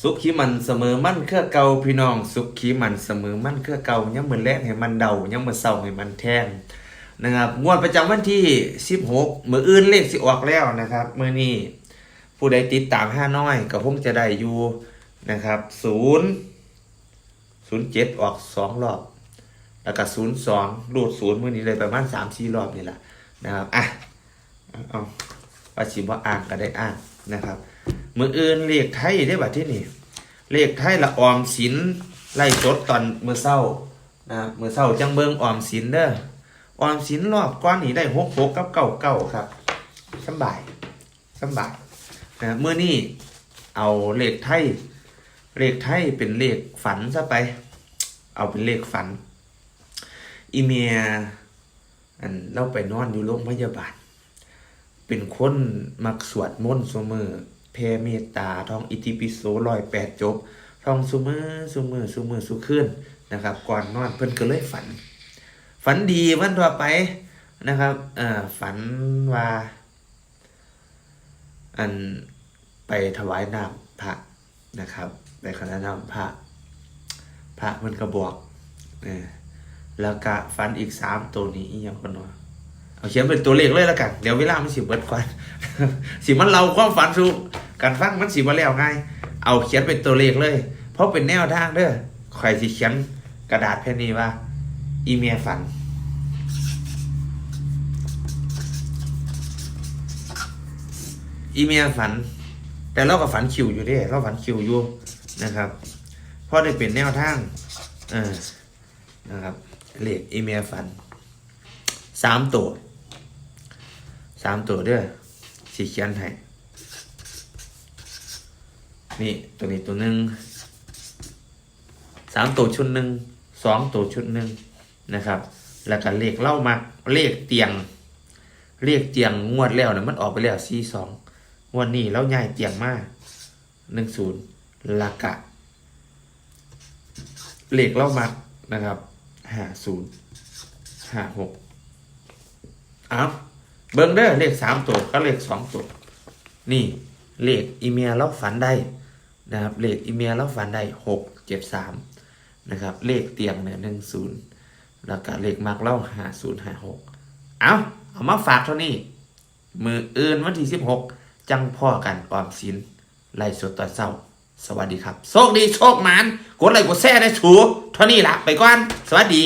สุขีมันเสมอมั่นเครือเก่าพี่น้อง สุขีมันเสมอมั่นเครือเก่ายังมือแรกให้มันเดายังมือเศร้าให้มันแทนนะครับงวดประจำวันที่ 16มืออื่นเลขสิออกแล้วนะครับเมื่อนี้ผู้ใดติดตามห้าน้อยก็คงจะได้อยู่นะครับ0 07ออกสองรอบ แล้วก็02รูดศูนย์มือนี้เลยประมาณ3-4รอบนี่แหละนะครับอะเอาเอาว่าสิบ่อ่านก็ได้อ่านนะครับ มืออื่นเลขไทยได้บัดที่นี่เลขไทยละออมสินไล่จดตอนมือเศร้านะมือเศร้าจังเบิงออมสินเด้อออมสินรอบก้อนนี้ได้หกหกกับเก้าเก้าครับสบายสบายนะเมื่อนี้เอาเลขไทยเลขไทยเป็นเลขฝันซะไป เอาเป็นเลขฝัน อีเมียอันเราไปนอนอยู่โรงพยาบาล เป็นคนมักสวดมนต์เสมอ แผ่เมตตาท่องอิติปิโสร้อยแปดจบท่องสุมือสุมือสุมือสุขึ้นนะครับ ก่อนนอนเพิ่นก็เลยฝัน ฝันดีวันต่อไปนะครับเอ่อฝันว่า อันไปถวายน้ำพระนะครับไปคณะน้ำพระ พระมันก็บอกเออแล้วก็ฝันอีกสามตัวนี้อีกอย่างคนว่า เอาเขียนเป็นตัวเลขเลยแล้วกัน เดี๋ยวเวลามันสิเบิดก่อนสิมันเราความฝันสู่การฟังมันสิมาแล้วไงเอาเขียนเป็นตัวเลขเลย เพราะเป็นแนวทางเด้อใครสิเขียนกระดาษแผ่นนี้ว่า อีเมียฝัน อีเมียฝัน แต่เราก็ฝันคิวอยู่ด้เราฝันคิวอยู่นะครับเพราะได้เป็นแนวทางเออนะครับเลขอีเมียฝันสามตัว สามตัวเด้อสีเขียนให้นี่ตัวนี้ตัวหนึ่งสามตัวชุดหนึ่งสองตัวชุดหนึ่งนะครับ แล้วก็เลขเล่ามาเลขเตียง เลขเตียงงวดแล้วนะมันออกไปแล้วสี่สองงวดนี้แล้วย้ายเตียงมากหนึ่งศูนย์ละกะ เลขเล่ามานะครับห้าศูนย์ห้าหกเอา เบิ้งเด้อเลขสามตัวก็เลขสองตัวนี่เลขอีเมียเราฝันได้นะครับเลขอีเมียเราฝันได้หกเจ็ดสามนะครับเลขเตียงเนี่ยหนึ่งศูนย์แล้วก็เลขมักเล่าห้าศูนย์ห้าหกเอาเอามาฝากเท่านี้มืออื่นวันที่สิบหกจังพ่อกันออมสินไล่สดตอนเศร้า สวัสดีครับ โชคดีโชคหมานกดไลค์กดแชร์ได้ถูเท่านี้ละไปก่อน สวัสดี